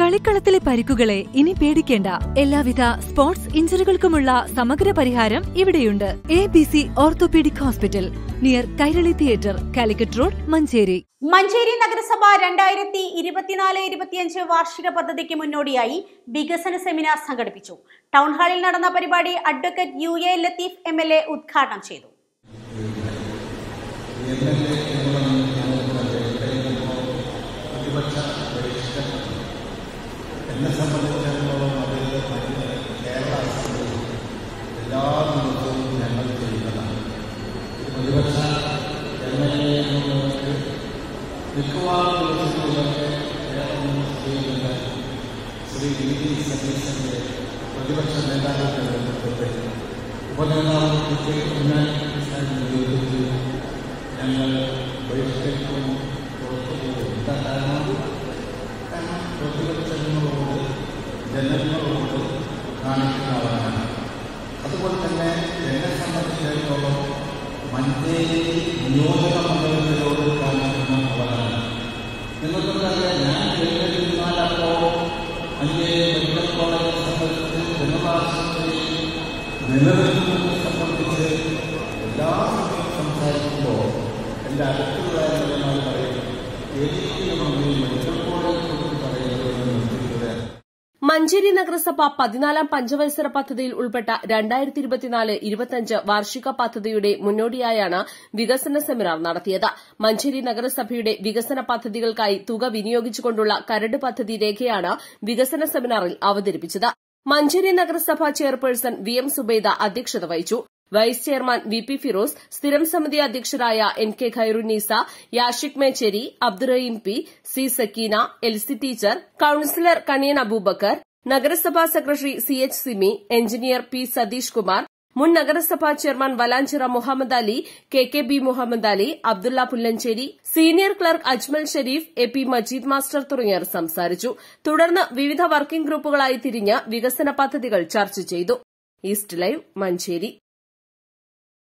കളിക്കളത്തിലെ പരിക്കുകളെ ഇനി പേടിക്കേണ്ട. എല്ലാവിധ സ്പോർട്സ് ഇഞ്ചുറികൾക്കുമുള്ള സമഗ്ര പരിഹാരം ഇവിടെയുണ്ട്. A B C orthopaedic hospital near Kairali theatre Calicut road Manjeri. Manjeri നഗരസഭ രണ്ടായിരത്തി ഇരുപത്തിനാല് ഇരുപത്തിയഞ്ച് വാർഷിക പദ്ധതിക്ക് മുന്നോടിയായി വികസന സെമിനാർ സംഘടിപ്പിച്ചു. ടൗൺ ഹാളിൽ നടന്ന പരിപാടി advocate U A Latheef M L A ഉദ്ഘാടനം ചെയ്തു എന്നെ സംബന്ധിച്ചിടത്തോളം അത് കേരള അസംബ്ലി എല്ലാ ദിവസവും ഞങ്ങൾ ചെയ്യുന്നതാണ് പ്രതിപക്ഷ എം എൽ എ എന്നുള്ളവർക്ക് മിക്കവാറും ദിവസങ്ങളിലൊക്കെ കേരളം ചെയ്യുന്ന ശ്രീ ഡി സതീശന്റെ പ്രതിപക്ഷ നേതാക്കളുടെ നേതൃത്വത്തിൽ ഉപനേതാവ് ഉന്നാൻ നിയോഗിച്ച് ഞങ്ങൾ ബഹിഷ്കരിക്കും പുറത്തു പോകും എന്താ കാരണം കാരണം പ്രതിപക്ഷങ്ങളോട് ജനങ്ങളോട് കാണിക്കുന്നവരാണ് അതുപോലെ തന്നെ എന്നെ സംബന്ധിച്ചിടത്തോളം മഞ്ചേരി നിയോജക മണ്ഡലത്തിലോട് കാണിക്കുന്ന അവരാണ് നിങ്ങൾക്കറിയാം ഞാൻ കേരളത്തിലാലപ്പോൾ മഞ്ചേരി മെഡിക്കൽ കോളേജ് സംബന്ധിച്ച് ജനതാശുപത്രി നിലനിൽക്കുന്നത് സംബന്ധിച്ച് എല്ലാ സമയവും സംസാരിക്കുമ്പോൾ എന്റെ അടുത്തുള്ള ജനങ്ങൾ പറയും എനിക്ക് മെഡിക്കൽ കോളേജ് കുറിച്ച് പറയുന്നത് എന്ന് നിർത്തിക്കുകയാണ് മഞ്ചേരി നഗരസഭ പതിനാലാം പഞ്ചവത്സര പദ്ധതിയിൽ ഉൾപ്പെട്ട രണ്ടായിരത്തി ഇരുപത്തിനാല് ഇരുപത്തിയഞ്ച് വാർഷിക പദ്ധതിയുടെ മുന്നോടിയായാണ് വികസന സെമിനാർ നടത്തിയത്. മഞ്ചേരി നഗരസഭയുടെ വികസന പദ്ധതികൾക്കായി തുക വിനിയോഗിച്ചുകൊണ്ടുള്ള കരട് പദ്ധതി രേഖയാണ് വികസന സെമിനാറിൽ അവതരിപ്പിച്ചത്. മഞ്ചേരി നഗരസഭ ചെയർപേഴ്സൺ വി എം സുബൈദ അധ്യക്ഷത വഹിച്ചു. Vice chairman V P Firoz സ്ഥിരം സമിതി അധ്യക്ഷരായ N K Khairunnisa Yashik Mecheri Abdurahim P C Sakkeena L C teacher councillor Kaniyan Abubakar നഗരസഭാ secretary C H Simi engineer P Satheesh Kumar മുൻ നഗരസഭാ chairman Valanchira Muhammad Ali K K B Muhammad Ali Abdulla Pullancheri senior clerk Ajmal Sharif A P Majeed master തുടങ്ങിയവർ സംസാരിച്ചു. തുടർന്ന് വിവിധ working ഗ്രൂപ്പുകളായി തിരിഞ്ഞ് വികസന പദ്ധതികൾ ചർച്ച ചെയ്തു. East live Manjeri.